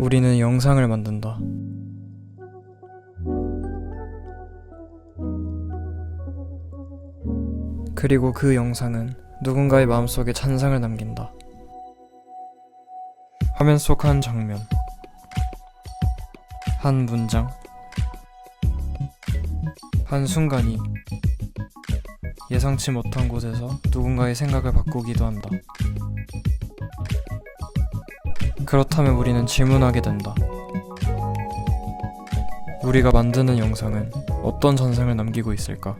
우리는 영상을 만든다. 그리고 그 영상은 누군가의 마음속에 찬상을 남긴다. 화면 속 한 장면, 한 문장, 한 순간이 예상치 못한 곳에서 누군가의 생각을 바꾸기도 한다. 그렇다면 우리는 질문하게 된다. 우리가 만드는 영상은 어떤 전상을 남기고 있을까?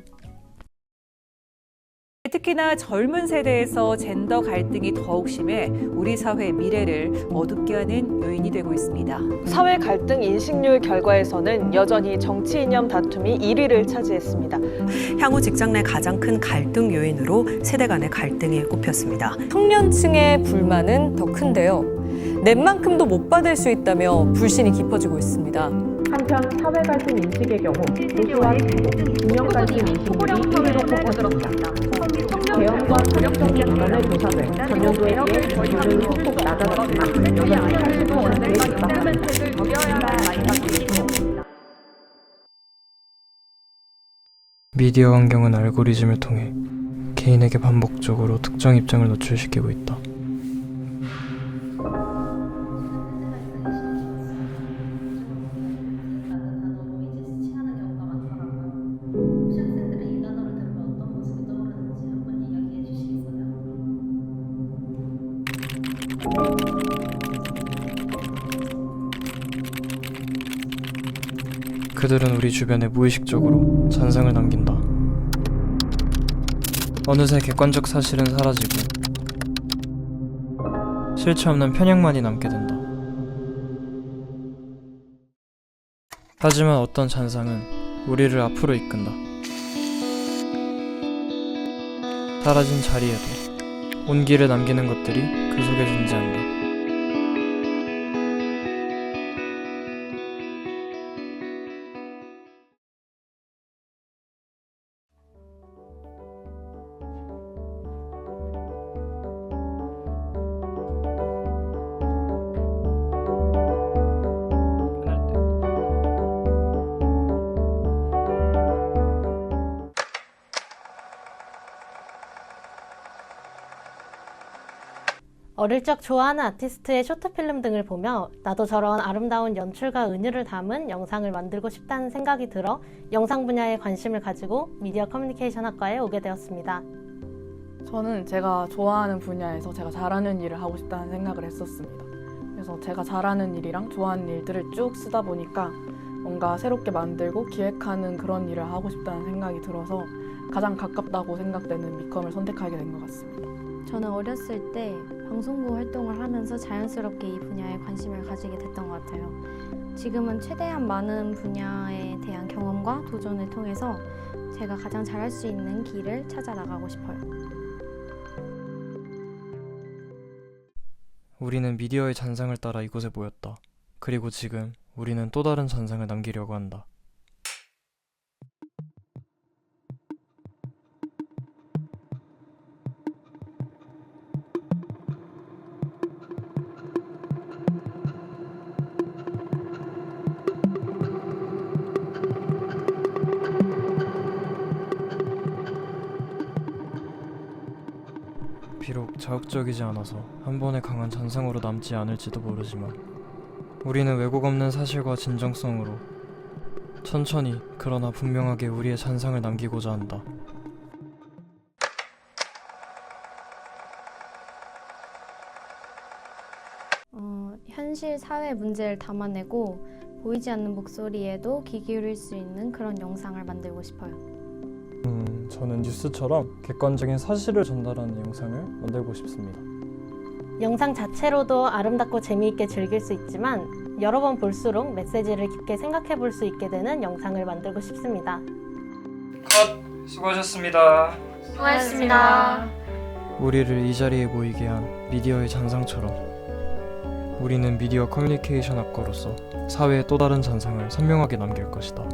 특히나 젊은 세대에서 젠더 갈등이 더욱 심해 우리 사회의 미래를 어둡게 하는 요인이 되고 있습니다. 사회 갈등 인식률 결과에서는 여전히 정치 이념 다툼이 1위를 차지했습니다. 향후 직장 내 가장 큰 갈등 요인으로 세대 간의 갈등이 꼽혔습니다. 청년층의 불만은 더 큰데요. 낸만큼도 못 받을 수 있다며 불신이 깊어지고 있습니다. 한편 사회 갈등 인식의 경우 보수와 진보, 진영 갈등 인식률이 1위로 꼽혔습니다. 개헌과 전형적인 전환을 조사돼 전년도에 비해 기준은 소폭 낮아졌지만 여전히 80%에 육박합니다. 미디어 환경은 알고리즘을 통해 개인에게 반복적으로 특정 입장을 노출시키고 있다. 그들은 우리 주변에 무의식적으로 잔상을 남긴다. 어느새 객관적 사실은 사라지고 실체 없는 편향만이 남게 된다. 하지만 어떤 잔상은 우리를 앞으로 이끈다. 사라진 자리에도 온기를 남기는 것들이 그 속에 존재한다. 어릴 적 좋아하는 아티스트의 쇼트필름 등을 보며 나도 저런 아름다운 연출과 은유를 담은 영상을 만들고 싶다는 생각이 들어 영상 분야에 관심을 가지고 미디어 커뮤니케이션 학과에 오게 되었습니다. 저는 제가 좋아하는 분야에서 제가 잘하는 일을 하고 싶다는 생각을 했었습니다. 그래서 제가 잘하는 일이랑 좋아하는 일들을 쭉 쓰다 보니까 뭔가 새롭게 만들고 기획하는 그런 일을 하고 싶다는 생각이 들어서 가장 가깝다고 생각되는 미컴을 선택하게 된 것 같습니다. 저는 어렸을 때 방송국 활동을 하면서 자연스럽게 이 분야에 관심을 가지게 됐던 것 같아요. 지금은 최대한 많은 분야에 대한 경험과 도전을 통해서 제가 가장 잘할 수 있는 길을 찾아 나가고 싶어요. 우리는 미디어의 잔상을 따라 이곳에 모였다. 그리고 지금 우리는 또 다른 잔상을 남기려고 한다. 비록 자극적이지 않아서 한 번의 강한 잔상으로 남지 않을지도 모르지만 우리는 왜곡 없는 사실과 진정성으로 천천히 그러나 분명하게 우리의 잔상을 남기고자 한다. 어, 현실 사회 문제를 담아내고 보이지 않는 목소리에도 귀 기울일 수 있는 그런 영상을 만들고 싶어요. 음, 저는 뉴스처럼 객관적인 사실을 전달하는 영상을 만들고 싶습니다. 영상 자체로도 아름답고 재미있게 즐길 수 있지만 여러 번 볼수록 메시지를 깊게 생각해 볼 수 있게 되는 영상을 만들고 싶습니다. 컷! 수고하셨습니다. 수고하셨습니다. 우리를 이 자리에 모이게 한 미디어의 잔상처럼 우리는 미디어 커뮤니케이션 학과로서 사회의 또 다른 잔상을 선명하게 남길 것이다.